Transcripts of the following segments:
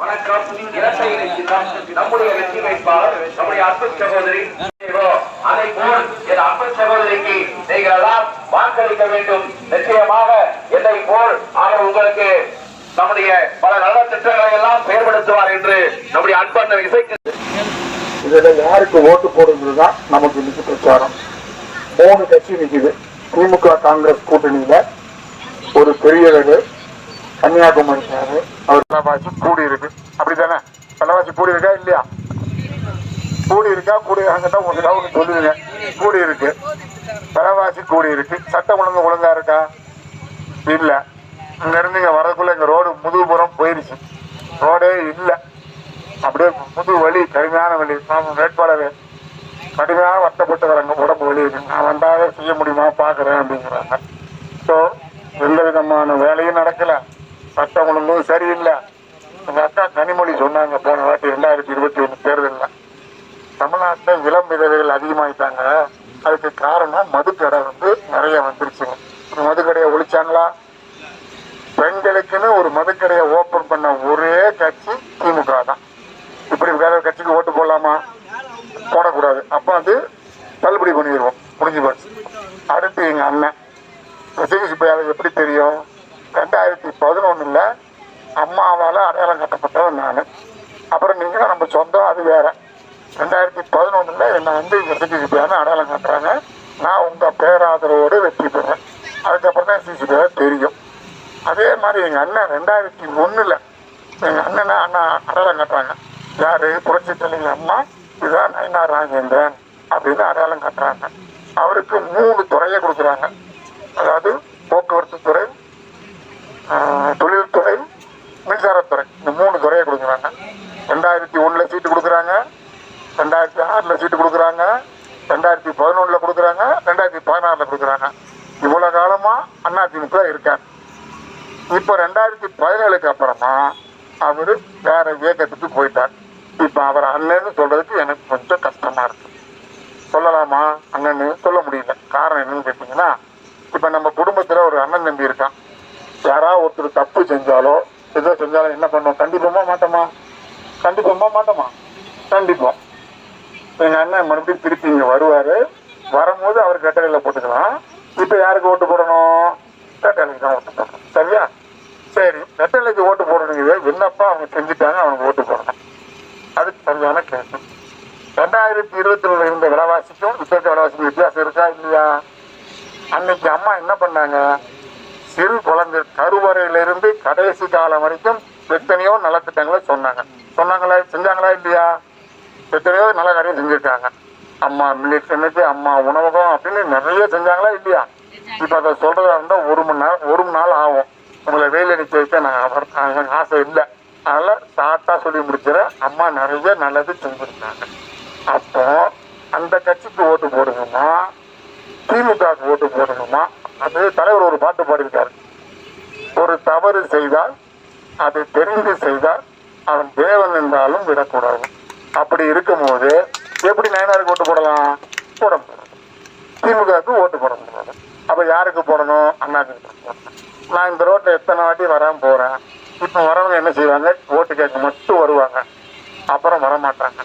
வணக்கம். இரட்டை சின்னம் நம்முடைய வெற்றி வைப்பாளர் நம்முடைய அன்பு சகோதரி அதை போல் என் அன்பு சகோதரிக்கு நீங்கள் எல்லாம் வாக்களிக்க வேண்டும். நிச்சயமாக என்னை போல் அவர் உங்களுக்கு நம்முடைய பல நல்ல திட்டங்களை எல்லாம் செயல்படுத்துவார் என்று நம்முடைய அன்பண்ணன் இசைக்கு இதுல யாருக்கு ஓட்டு போடுறது தான் நமக்கு இன்னைக்கு பிரச்சாரம். மூணு கட்சி நிற்குது திமுக காங்கிரஸ் கூட்டணியில ஒரு பெரியவர் கன்னியாகுமரி அவர் விலைவாசி கூடி இருக்கு. அப்படித்தானே? விலைவாசி கூடி இருக்கா இல்லையா? கூடி இருக்கா? கூடி இருக்காங்கன்னா உங்களுக்கு ஏதாவது சொல்லுங்க. கூடி இருக்கு. விலைவாசி கூடி இருக்கு. சட்டம் ஒழுங்கு ஒழுங்கா இருக்கா? இல்லை. இங்க இங்கே இங்க வரதுக்குள்ள ரோடு முதுகுபுறம் போயிடுச்சு ரோடே இல்லை. அப்படியே முது வழி கடுமையான வழி நான் வேட்பாளர். கடுமையாக வருத்தப்பட்டு வராங்க உடம்பு வலி. நான் வந்தாவே செய்ய முடியுமா பாக்குறேன் அப்படிங்கிறாங்க. ஸோ எந்த விதமான வேலையும் நடக்கல. சட்டம் ஒழுங்கும் சரியில்லை. எங்க அக்கா கனிமொழி சொன்னாங்க போன வாட்டி ரெண்டாயிரத்தி இருபத்தி ஒன்று தேர்தலில். தமிழ்நாட்டில் இளம் விதவைகள் அதிகமாயிட்டாங்க. அதுக்கு காரணம் மதுக்கடை வந்து நிறைய வந்துருச்சுங்க. மதுக்கடையை ஒழிச்சாங்களா? பெண்களுக்குன்னு ஒரு மதுக்கடையை ஓபன் பண்ண ஒரே கட்சி திமுக தான். இப்படி வேற ஒரு கட்சிக்கு ஓட்டு போடலாமா? போடக்கூடாது. அப்ப அது தள்ளுபடி பண்ணிடுவோம். முடிஞ்சு போச்சு. அடுத்து எங்க அண்ணன். ரசிகசி பையாளர் எப்படி தெரியும்? ரெண்டாயிரத்தி பதினொன்னுல அம்மாவால அடையாளம் கட்டப்பட்டவன் நான். அப்புறம் நீங்க நம்ம சொந்தம் அது வேற. ரெண்டாயிரத்தி பதினொன்னுல என்னை வந்து ரசிகசி பையான அடையாளம் காட்டுறாங்க. நான் உங்க பேராதரவோடு வெற்றி பெறேன் அதுக்கப்புறம் தான் சிசிபிஐ தெரியும். அதே மாதிரி எங்கள் அண்ணன் ரெண்டாயிரத்தி ஒன்றில் எங்கள் அண்ணனை அண்ணா அடையாளம் காட்டுறாங்க. யார்? புரட்சி தலைவர் அம்மா இதுதான் நயனார் ராஜேந்திரன் அப்படின்னு அடையாளம் காட்டுறாங்க. அவருக்கு மூணு துறையை கொடுக்குறாங்க. அதாவது போக்குவரத்து துறை தொழில்துறை மின்சாரத்துறை. இந்த மூணு துறையை கொடுக்குறாங்க. ரெண்டாயிரத்தி ஒன்றில் சீட்டு கொடுக்குறாங்க. ரெண்டாயிரத்தி ஆறில் சீட்டு கொடுக்குறாங்க. ரெண்டாயிரத்தி பதினொன்றில் கொடுக்குறாங்க. ரெண்டாயிரத்தி பதினாறில் கொடுக்குறாங்க. இவ்வளோ காலமாக அண்ணா அதிமுக இருக்காங்க. இப்போ ரெண்டாயிரத்தி பதினேழுக்கு அப்புறமா அவர் வேற இயக்கத்துக்கு போயிட்டார். இப்போ அவர் அல்லன்னு சொல்றதுக்கு எனக்கு கொஞ்சம் கஷ்டமா இருக்கு. சொல்லலாமா அண்ணன்னு? சொல்ல முடியல. காரணம் என்னன்னு கேட்டீங்கன்னா இப்போ நம்ம குடும்பத்தில் ஒரு அண்ணன் தம்பி இருக்கான். யாராவது ஒருத்தர் தப்பு செஞ்சாலோ ஏதோ செஞ்சாலும் என்ன பண்ணுவோம் கண்டிப்போமா மாட்டோமா? கண்டிப்போமா மாட்டோமா? கண்டிப்போம் எங்கள் அண்ணன் மறுபடியும் திருப்பி இங்கே வருவார். வரும்போது அவர் கட்டளையில் போட்டுக்கலாம். இப்போ யாருக்கு ஓட்டு போடணும்? கட்டளைக்கு தான் ஓட்டு சரி கட்டளைக்கு ஓட்டு போடணுங்க விண்ணப்பம் அவங்க செஞ்சுட்டாங்க அவனுக்கு ஓட்டு போடணும். அதுக்கு சரியான கேள்வி ரெண்டாயிரத்தி இருபத்தி ரெண்டுல இருந்த விலைவாசிக்கும் இருக்க விலைவாசிக்கும் வித்தியாசம் இருக்கா இல்லையா? அன்னைக்கு அம்மா என்ன பண்ணாங்க? சிறு குழந்தை கருவறையிலிருந்து கடைசி காலம் வரைக்கும் எத்தனையோ நலத்திட்டங்களை சொன்னாங்க. சொன்னாங்களா செஞ்சாங்களா இல்லையா? எத்தனையோ நல்ல காரியம் செஞ்சிருக்காங்க. அம்மா மில்லிட்டு அம்மா உணவகம் அப்படின்னு நிறைய செஞ்சாங்களா இல்லையா? இப்ப அதை சொல்றதா இருந்தா ஒரு மணி நேரம் ஒரு மணி நாள் ஆகும். உங்களை வேலை அடிக்க வைக்க நான் அவர் எனக்கு ஆசை இல்லை. அதனால் ஷார்ட்டா சொல்லி முடிச்சிடறேன் அம்மா நிறைய நல்லது செஞ்சுருந்தாங்க அப்போ அந்த கட்சிக்கு ஓட்டு போடுங்கம்மா திமுகவுக்கு ஓட்டு போடுங்கம்மா அது தலைவர் ஒரு பாட்டு பாடியிருக்காரு. ஒரு தவறு செய்தால் அது தெரிந்து செய்தால் அவன் தேவன் என்றாலும் விடக்கூடாது. அப்படி இருக்கும்போது எப்படி நயனாருக்கு ஓட்டு போடலாம்? போட முடியாது. திமுகவுக்கு ஓட்டு போட முடியாது. அப்போ யாருக்கு போடணும்? அண்ணாக்கு போடணும். நான் இந்த ரோட்ல எத்தனை வாட்டி வராம போறேன்? இப்ப வரவங்க என்ன செய்வாங்க? ஓட்டு கேட்க மட்டும் வருவாங்க. அப்புறம் வர மாட்டாங்க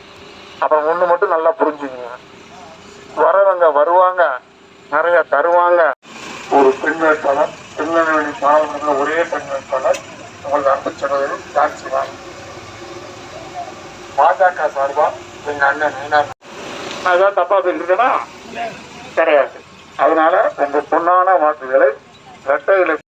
அப்புறம் ஒண்ணு மட்டும் நல்லா புரிஞ்சுக்கங்க. வரவங்க வருவாங்க. நிறைய தருவாங்க. ஒரு பெண் வேட்பாளர் திருநெல்வேலி மாவட்டத்தில் ஒரே பெண் வேட்பாளர் உங்களுக்கு அன்பு சகோதரி டாக்ஸி வாங்க பாஜக சார்பா எங்க அண்ணன் நயினார் நான் ஏதாவது தப்பா பேசிருக்கேனா கிடையாது. அதனால உங்க பொன்னான வாக்குகளை இரட்டையில